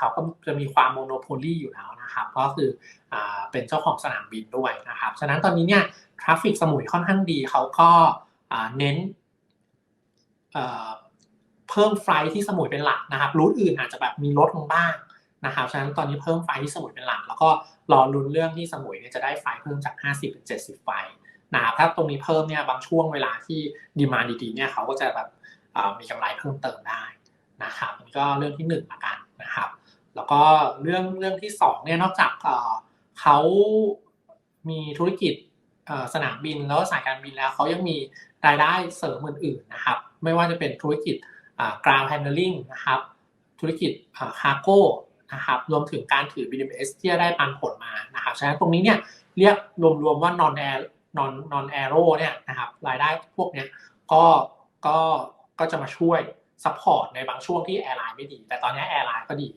เขาก็จะมีความโมโนโพลีอยู่แล้วนะครับก็คืออเป็นเจ้าของสนามบินด้วยนะครับฉะนั้นตอนนี้เนี่ยทราฟฟิกสมุยค่อนข้างดีเขาก็เน้นเพิ่มไฟที่สมุยเป็นหลักนะครับรูทอื่นอาจจะแบบมีลดลงบ้างนะครับฉะนั้นตอนนี้เพิ่มไฟที่สมุยเป็นหลัก แล้วก็รอลุ้นเรื่องที่สมุยเนี่ยจะได้ไฟเพิ่มจาก 50 เป็น 70 ไฟนะครับถ้าตรงนี้เพิ่มเนี่ยบางช่วงเวลาที่ดีมาดีๆเนี่ยเขาก็จะแบบมีกำไรเพิ่มเติมได้นะครับก็เรื่องที่หนึ่งละกัน แล้วก็เรื่องเรื่องที่สองเนี่ยนอกจากเขามีธุรกิจสนามบินแล้วสายการบินแล้วเขายังมีรายได้เสริมอื่นๆนะครับ ไม่ว่าจะเป็นธุรกิจอ่า ground handling นะครับ ธุรกิจอ่า cargo นะครับรวมถึงการถือ BMS ที่ได้ปันผลมานะครับฉะนั้นตรงนี้เนี่ยเรียกรวมๆว่า non air non non aero เนี่ยนะครับรายได้พวกเนี้ยก็ก็ก็จะมาช่วยซัพพอร์ตในบางช่วงที่แอร์ไลน์ไม่ดี แต่ตอนนี้แอร์ไลน์ก็ดี